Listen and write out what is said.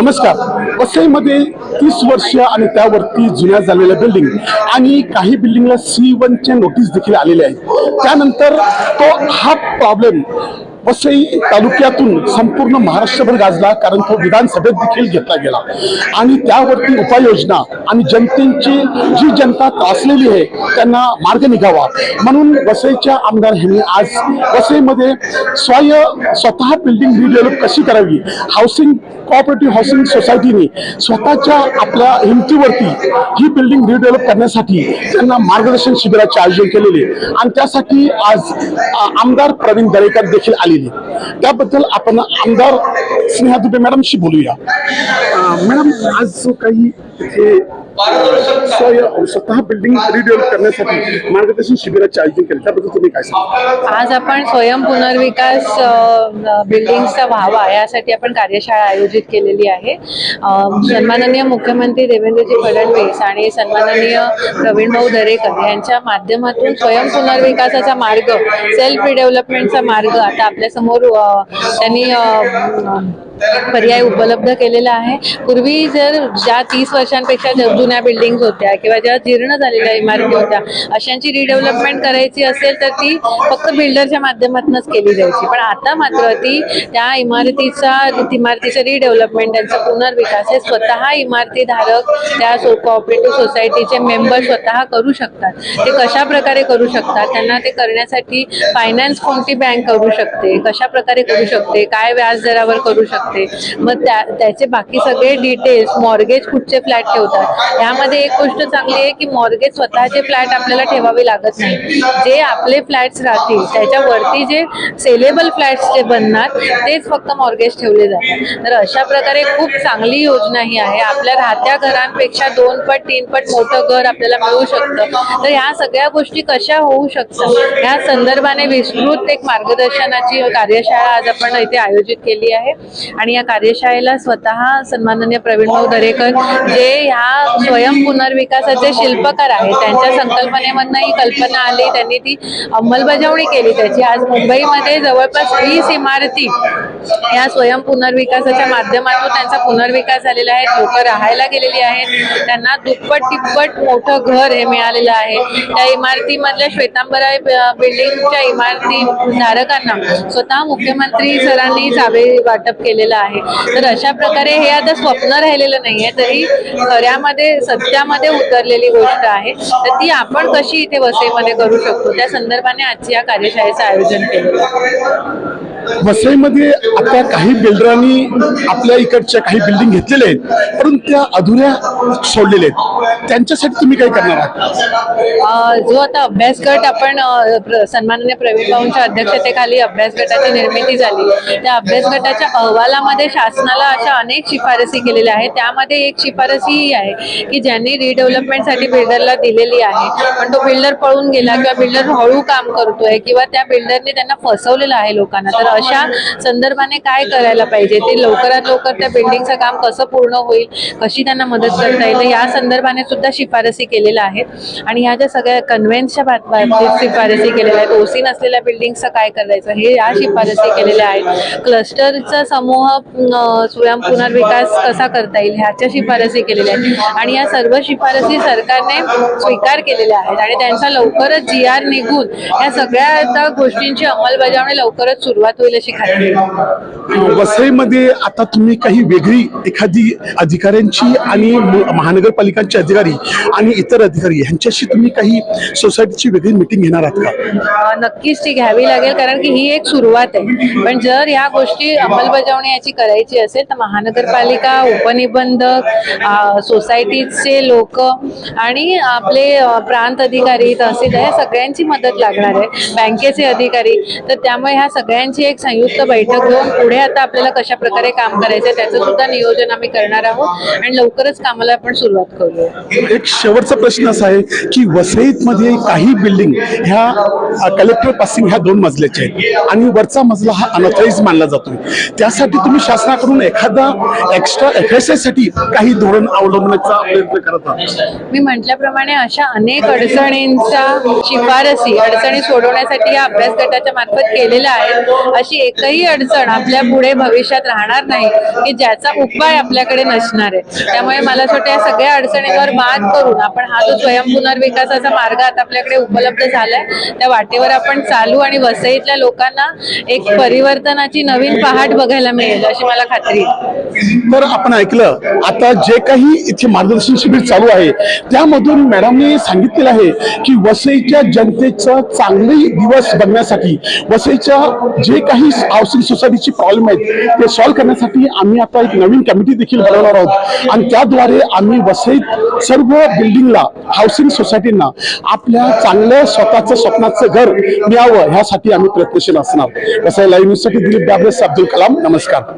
नमस्कार. वसईमध्ये तीस वर्ष आणि त्यावरती जुन्या झालेल्या बिल्डिंग आणि काही बिल्डिंगला सी वनचे नोटीस देखील आलेले आहेत. त्यानंतर तो हा प्रॉब्लेम वसई तालुक्यातून संपूर्ण महाराष्ट्रभर गाजला कारण तो विधानसभेत देखील घेतला गेला. आणि त्यावरती उपाययोजना आणि जनतेची जी जनता त्रासलेली आहे त्यांना मार्ग निघावा. म्हणून वसईच्या आमदार ह्यांनी आज वसईमध्ये स्वय स्वतः बिल्डिंग रिडेव्हलप कशी करावी? हाऊसिंग कॉपरेटिव्ह हाऊसिंग सोसायटीने स्वतःच्या आपल्या हिमतीवरती ही बिल्डिंग रिडेव्हलप करण्यासाठी त्यांना मार्गदर्शन शिबिराचे आयोजन केलेले. आणि त्यासाठी आज आमदार प्रवीण दरेकर देखील आलेली त्याबद्दल आपण आमदार स्नेहा दुबे मॅडमशी बोलूया. मॅडम आज जो काही स्वतः बिल्डिंग रिडेव्हलप करण्यासाठी मार्गदर्शन शिबिराचे आयोजन केले. त्याबद्दल तुम्ही काय सांगा आज आपण स्वयं पुनर्विकास बिल्डिंगचा व्हावा यासाठी आपण कार्यशाळा आयोजित केलेली आहे. सन्माननीय मुख्यमंत्री देवेंद्रजी फडणवीस आणि सन्माननीय प्रवीण भाऊ दरेकर यांच्या माध्यमातून स्वयं पुनर्विकासाचा मार्ग सेल्फ रिडेव्हलपमेंटचा मार्ग आता आपल्यासमोर त्यांनी पर्याय उपलब्ध केलेला आहे. पूर्वी जर ज्या तीस वर्षांपेक्षा ज्या जुन्या बिल्डिंग होत्या किंवा ज्या जीर्ण झालेल्या इमारती होत्या अशांची रिडेव्हलपमेंट करायची असेल तर ती फक्त बिल्डरच्या माध्यमातूनच केली जायची. पण आता मात्र ती त्या इमारतीचा इमारतीचं रिडेव्हलपमेंट त्यांचा पुनर्विकास हे स्वतः इमारतीधारक त्या सो कोऑपरेटिव्ह सोसायटीचे मेंबर स्वतः करू शकतात. ते कशा प्रकारे करू शकतात? त्यांना ते करण्यासाठी फायनान्स कोणती बँक करू शकते? कशा प्रकारे करू शकते? काय व्याजदरावर करू शकते? मग त्या त्याचे बाकी सगळे डिटेल्स मॉर्गेज कुठचे फ्लॅट ठेवतात. यामध्ये एक गोष्ट चांगली आहे की मॉर्गेज स्वतःचे फ्लॅट आपल्याला ठेवावे लागत नाही. जे आपले फ्लॅट्स राहतील त्याच्यावरती जे सेलेबल फ्लॅट्स जे बनणार तेच फक्त मॉर्गेज ठेवले जातात. तर अशा प्रकारे खूप चांगली योजना ही आहे. आपल्या राहत्या घरांपेक्षा दोन पट तीन पट मोठं घर आपल्याला मिळू शकतं. तर ह्या सगळ्या गोष्टी कशा होऊ शकतात? ह्या संदर्भाने विस्तृत एक मार्गदर्शनाची कार्यशाळा आज आपण इथे आयोजित केली आहे. आणि या कार्यशाळेला स्वतः सन्माननीय प्रवीण भाऊ दरेकर जे ह्या स्वयं पुनर्विकासाचे शिल्पकार आहेत त्यांच्या संकल्पनेमधनं ही कल्पना आली त्यांनी ती अंमलबजावणी केली. त्याची आज मुंबईमध्ये जवळपास वीस इमारती या स्वयं पुनर्विकासाच्या माध्यमातून त्यांचा पुनर्विकास झालेला आहे. लोक राहायला गेलेली आहेत. त्यांना दुप्पट तिप्पट मोठं घर हे मिळालेलं आहे. त्या इमारतीमधल्या श्वेतांबरा बिल्डिंगच्या इमारती धारकांना स्वतः मुख्यमंत्री सरांनी चावे वाटप केलेलं आहे. तर अशा प्रकारे हे आता स्वप्न राहिलेलं नाहीये. तरी खऱ्यामध्ये सत्यामध्ये उतरलेली गोष्ट आहे. तर ती आपण कशी इथे वसईमध्ये करू शकतो? त्या संदर्भाने आजची या कार्यशाळेचं आयोजन केलेलं वसईमध्ये आता काही बिल्डरांनी आपल्या इकडच्या काही बिल्डिंग घेतलेल्या आहेत परंतु त्या अधुऱ्या सोडलेल्या आहेत. त्यांच्यासाठी तुम्ही काय करणार आहात? जो आता अभ्यास गट आपण सन्मानाने सन्माननीय प्रवीण भाऊंच्या अध्यक्षतेखाली अभ्यास गटाची निर्मिती झाली. त्या अभ्यास गटाच्या अहवालामध्ये शासनाला अशा अनेक शिफारसी केलेल्या आहेत. त्यामध्ये एक शिफारस ही आहे की ज्यांनी रिडेव्हलपमेंटसाठी बिल्डरला दिलेली आहे. पण तो बिल्डर पळून गेला किंवा बिल्डर हळू काम करतोय किंवा त्या बिल्डरने त्यांना फसवलेलं आहे लोकांना. तर अशा हिशोबाने काय करायला पाहिजे? ते लवकरात लवकर त्या बिल्डिंगचं काम कसं पूर्ण होईल? कशी त्यांना मदत करता येईल? या संदर्भाने सुद्धा शिफारसी केलेल्या आहेत. आणि ह्या ज्या सगळ्या कन्व्हेन्सच्या बाबतीत शिफारसी केलेल्या आहेत ओसी नसलेल्या बिल्डिंगचं काय करायचं? हे या शिफारसी केलेल्या आहेत. क्लस्टरचा समूह स्वयं पुनर्विकास कसा करता येईल? ह्याच्या शिफारसी केलेल्या आहेत. आणि या सर्व शिफारसी सरकारने स्वीकार केलेल्या आहेत. आणि त्यांचा लवकरच जी आर निघून या सगळ्या आता गोष्टींची अंमलबजावणी लवकरच सुरुवात होईल अशी खात्री वसईमध्ये आता तुम्ही काही वेगळी एखादी अधिकाऱ्यांची आणि महानगरपालिकांचे अधिकारी आणि इतर अधिकारी यांच्याशी तुम्ही काही सोसायटीची वेगळी मिटिंग घेणार आहात का? नक्कीच ती घ्यावी लागेल कारण की ही एक सुरुवात आहे. पण जर या गोष्टी अंमलबजावणी याची करायची असेल तर महानगरपालिका उपनिबंधक सोसायटीचे लोक आणि आपले प्रांत अधिकारी तहसीलदार या सगळ्यांची मदत लागणार आहे. बँकेचे अधिकारी. तर त्यामुळे ह्या सगळ्यांची एक संयुक्त बैठक घेऊन पुढे आता आपल्याला कशा प्रकारे काम करायचं त्याचं सुद्धा नियोजन आम्ही करणार आहोत. आणि लवकरच कामाला आपण सुरुवात करूया. एक शेवटचा प्रश्न असा आहे की वसईमध्ये काही बिल्डिंग ह्या कलेक्टर पासिंग ह्या दोन मजल्याच्या आहेत. आणि वरचा मजला हा अनऑथराईज मानला जातोय. त्यासाठी तुम्ही शासनाकडून एखादा एक्स्ट्रा एफसाठी काही धोरण अवलंबण्याचा प्रयत्न करत आहात? मी म्हटल्याप्रमाणे अशा अनेक अडचणींच्या शिफारसी अडचणी सोडवण्यासाठी या अभ्यास गटाच्या मार्फत केलेल्या आहेत. अशी एकही अडचण आपल्या पुढे भविष्यात राहणार नाही की ज्याचा उपाय आपल्याकडे नसणार आहे. त्यामुळे मला असं वाटतं या सगळ्या अडचणींवर मात करून आपण हा जो स्वयं पुनर्विकासाचा मार्ग आता आपल्याकडे उपलब्ध झालाय त्या वाटेवर आपण चालू आणि वसईतल्या लोकांना एक परिवर्तनाची नवीन पहाट बघायला मिळेल अशी मला खात्री तर आपण ऐकलं आता जे काही इथे मार्गदर्शन शिबिर चालू आहे त्यामधून मॅडमने सांगितलेलं आहे की वसईच्या जनतेचं चांगले दिवस बघण्यासाठी वसईच्या जे काही हाऊसिंग आधीची प्रॉब्लेम आहेत ते सॉल्व्ह करण्यासाठी आम्ही आता एक नवीन कमिटी देखील बनवणार आहोत. आणि त्याद्वारे आम्ही वसईत सर्व बिल्डिंगला हाऊसिंग सोसायटींना आपल्या चांगल्या स्वतःचं स्वप्नाचं घर मिळावं ह्यासाठी आम्ही प्रयत्नशील असणार. वसई लाईव्ह न्यूजसाठी दिलीप डाबरेस अब्दुल कलाम नमस्कार.